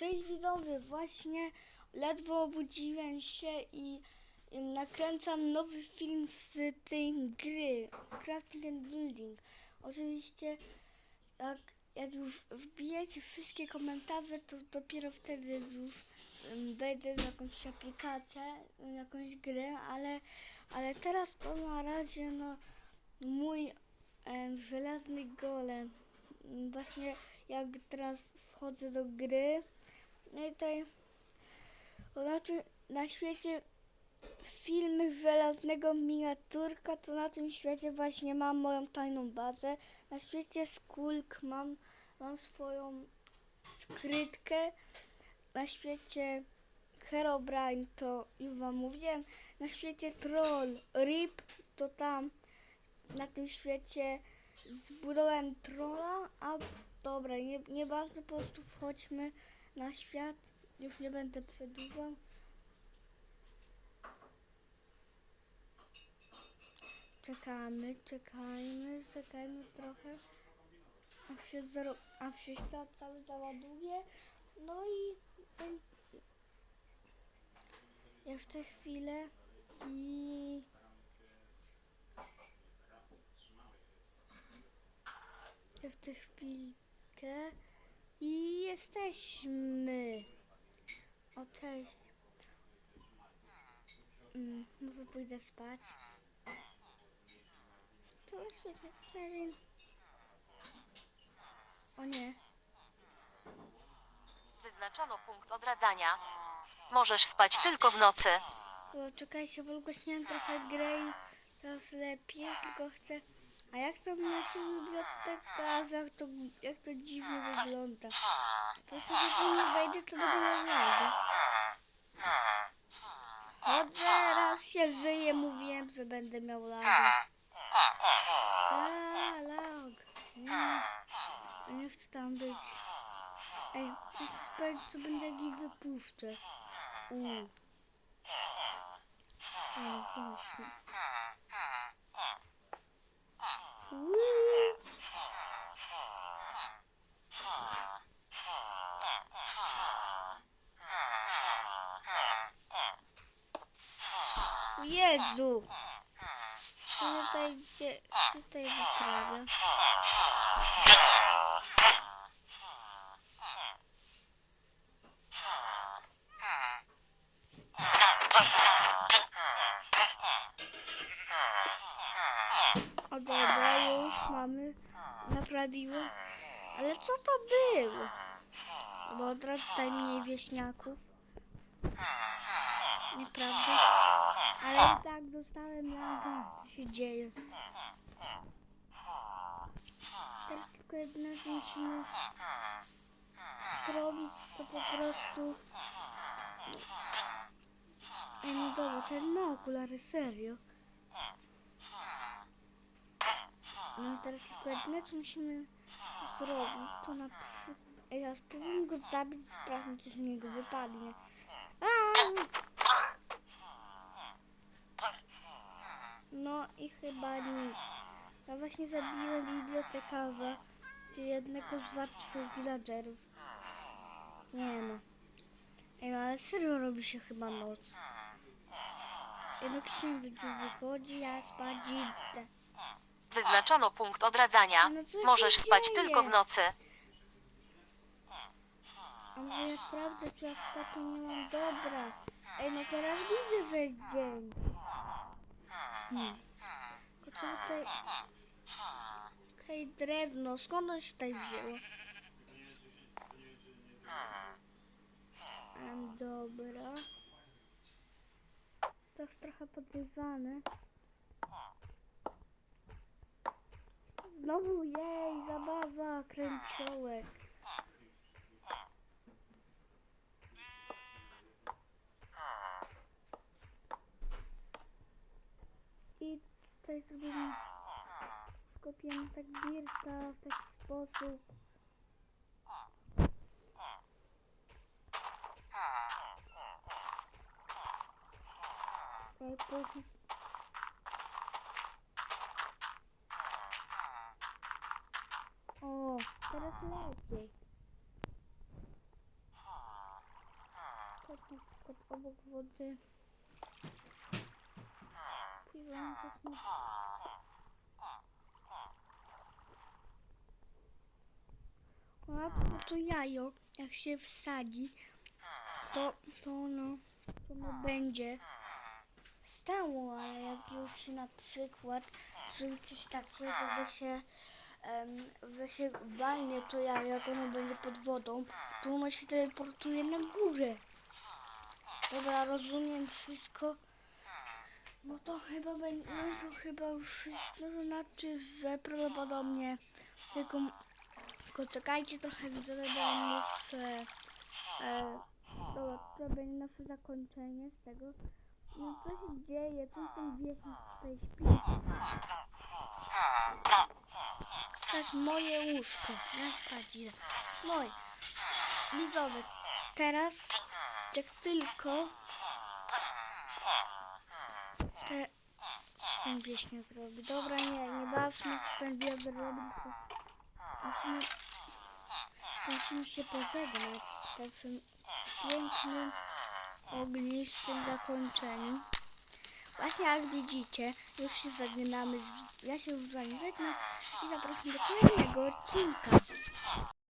Cześć widzowie, właśnie ledwo obudziłem się i, i nakręcam nowy film z tej gry Crafting and Building. Oczywiście jak, jak już wbijecie wszystkie komentarze, to dopiero wtedy już wejdę w jakąś aplikację, w jakąś grę, ale, ale teraz to na razie no mój em, żelazny golem. Właśnie jak teraz wchodzę do gry, no i tutaj znaczy na świecie filmy żelaznego miniaturka, to na tym świecie właśnie mam moją tajną bazę. Na świecie Skulk mam, mam swoją skrytkę. Na świecie Herobrine to już wam mówiłem. Na świecie Troll Rip to tam na tym świecie zbudowałem trolla, a dobra, nie, nie bardzo po prostu wchodźmy na świat. Już nie będę przedłużał. Czekamy, czekajmy, czekajmy trochę. Aż się, zaro, aż się świat cały załaduje. No i jeszcze chwilę i jeszcze chwilkę i jesteśmy. O, cześć. Mm, może pójdę spać. To to Erin. O nie. Wyznaczono punkt odradzania. Możesz spać tylko w nocy. Bo czekajcie, bo ugośniłem trochę grę i teraz lepiej, tylko chcę... A jak to nosi biblioteka, jak to, jak to dziwnie wygląda. Proszę, że nie wejdę, to będę miał lagę. Chodzę, raz się żyje, mówiłem, że będę miał lagę. A, lag. Nie, nie chcę tam być. Ej, chcę sprawdzić, co będzie, jak ich wypuszczę. Ej, właśnie. Jezu! Tutaj, gdzie, tutaj wyprawia? O naprawiłem. Ale co to było? Bo od razu tutaj mniej wieśniaków. Nieprawda? Ale i tak dostałem lagę. Co się dzieje? Teraz tylko jedno, musimy zrobić, to po prostu... Ej, no dobra, ten ma okulary, serio. No i teraz tylko jedyne, co musimy zrobić, to na przykład... Ja spróbuję go zabić, sprawdzę, co z niego wypadnie. No i chyba nic. Ja właśnie zabiłem bibliotekarza, czyli jednego z lepszych villagerów. Nie no. Ej, no ale serio robi się chyba noc. Jednak już wychodzi, ja spać idę. Wyznaczono punkt odradzania. No co się Możesz spać dzieje? tylko w nocy. A może ja sprawdzę, czy ja taką nie mam dobra. Ej, no teraz widzę, że jest dzień. Hmm. Tylko co tutaj... Okej, drewno. Skąd on się tutaj wzięło? Em, dobra. To jest trochę podejrzane. Znowu jej, zabawa, kręciołek. I tutaj zrobimy skopiemy tak birka w taki sposób. Ej. Lepiej. Chodź na przykład obok wody. Piwem wezmę. A No, to jajo, jak się wsadzi, to, to ono, to ono będzie stało, ale jak już na przykład zrobi coś takiego, że się, że się walnie to jajo, jak ono będzie pod wodą, to ono się teleportuje na górę. Dobra, rozumiem wszystko. No to chyba będzie, no to chyba już, no to znaczy, że prawdopodobnie tylko, tylko czekajcie trochę, widzowie, bo ja muszę, dobra, to będzie nasze zakończenie z tego. No co się dzieje, co ten wieśnik tutaj śpi? Moje łóżko, ja spać idę. Moje. Widzowie, teraz jak tylko te ten wieśniak robi. Dobra, nie, nie bawmy się ten wiatr robi, musimy, musimy się pożegnać w takim pięknym, ognistym zakończeniu. Właśnie jak widzicie, już się żegnamy, ja się już z i zapraszam do kolejnego odcinka.